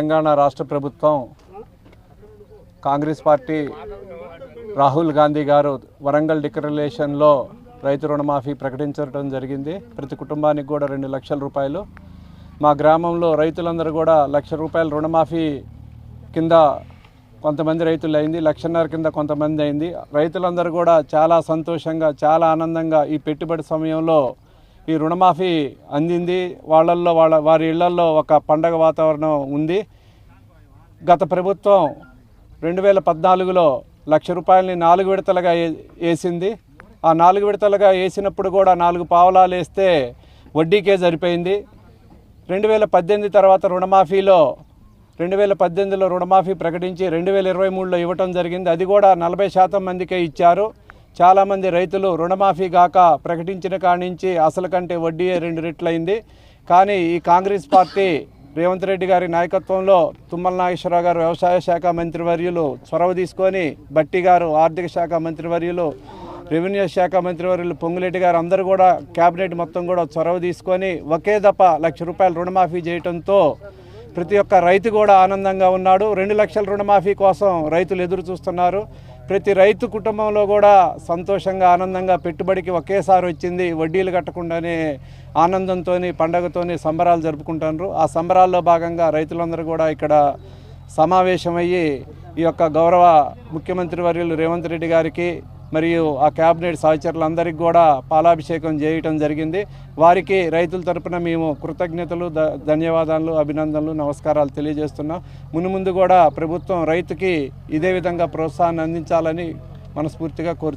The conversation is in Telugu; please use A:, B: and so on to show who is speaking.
A: తెలంగాణ రాష్ట్ర ప్రభుత్వం కాంగ్రెస్ పార్టీ రాహుల్ గాంధీ గారు వరంగల్ డిక్లరేషన్లో రైతు రుణమాఫీ ప్రకటించడం జరిగింది. ప్రతి కుటుంబానికి కూడా రెండు లక్షల రూపాయలు. మా గ్రామంలో రైతులందరూ కూడా లక్ష రూపాయల రుణమాఫీ కింద కొంతమంది రైతులు అయింది లక్షన్నర కింద కొంతమంది అయింది. రైతులందరూ కూడా చాలా సంతోషంగా చాలా ఆనందంగా ఈ పెట్టుబడి సమయంలో ఈ రుణమాఫీ అందింది. వాళ్ళల్లో వాళ్ళ వారి ఇళ్ళల్లో ఒక పండగ వాతావరణం ఉంది. గత ప్రభుత్వం రెండు వేల పద్నాలుగులో లక్ష రూపాయలని నాలుగు విడతలుగా ఏ- వేసింది ఆ నాలుగు విడతలుగా వేసినప్పుడు కూడా నాలుగు పావలాలు వేస్తే వడ్డీకే సరిపోయింది. రెండు వేల పద్దెనిమిది తర్వాత రుణమాఫీలో రెండు వేల పద్దెనిమిదిలో రుణమాఫీ ప్రకటించి రెండు వేల ఇరవై మూడులో ఇవ్వటం జరిగింది. అది కూడా నలభై శాతం మందికే ఇచ్చారు. చాలామంది రైతులు రుణమాఫీ గాక ప్రకటించిన కాడి నుంచి అసలు కంటే వడ్డీ రెండు రెట్లయింది. కానీ ఈ కాంగ్రెస్ పార్టీ రేవంత్ రెడ్డి గారి నాయకత్వంలో తుమ్మల నాగేశ్వరరావు గారు వ్యవసాయ శాఖ మంత్రివర్యులు చొరవ తీసుకొని బట్టి గారు ఆర్థిక శాఖ మంత్రివర్యులు రెవెన్యూ శాఖ మంత్రివర్యులు పొంగులెడ్డి గారు అందరూ కూడా కేబినెట్ మొత్తం కూడా చొరవ తీసుకొని ఒకే దఫ లక్ష రూపాయలు రుణమాఫీ చేయడంతో ప్రతి ఒక్క రైతు కూడా ఆనందంగా ఉన్నాడు. రెండు లక్షల రుణమాఫీ కోసం రైతులు ఎదురు చూస్తున్నారు. ప్రతి రైతు కుటుంబంలో కూడా సంతోషంగా ఆనందంగా పెట్టుబడికి ఒకేసారి వచ్చింది వడ్డీలు కట్టకుండానే ఆనందంతో పండగతో సంబరాలు జరుపుకుంటున్నారు ఆ సంబరాల్లో భాగంగా రైతులందరూ కూడా ఇక్కడ సమావేశమయ్యి ఈ యొక్క గౌరవ ముఖ్యమంత్రి వర్యులు రేవంత్ రెడ్డి గారికి మరియు ఆ క్యాబినెట్ సహచరులందరికీ కూడా పాలాభిషేకం చేయటం జరిగింది. వారికి రైతుల తరపున మేము కృతజ్ఞతలు ధన్యవాదాలు అభినందనలు నమస్కారాలు తెలియజేస్తున్నాం. మునుముందు కూడా ప్రభుత్వం రైతుకి ఇదే విధంగా ప్రోత్సాహాన్ని అందించాలని మనస్ఫూర్తిగా కోరు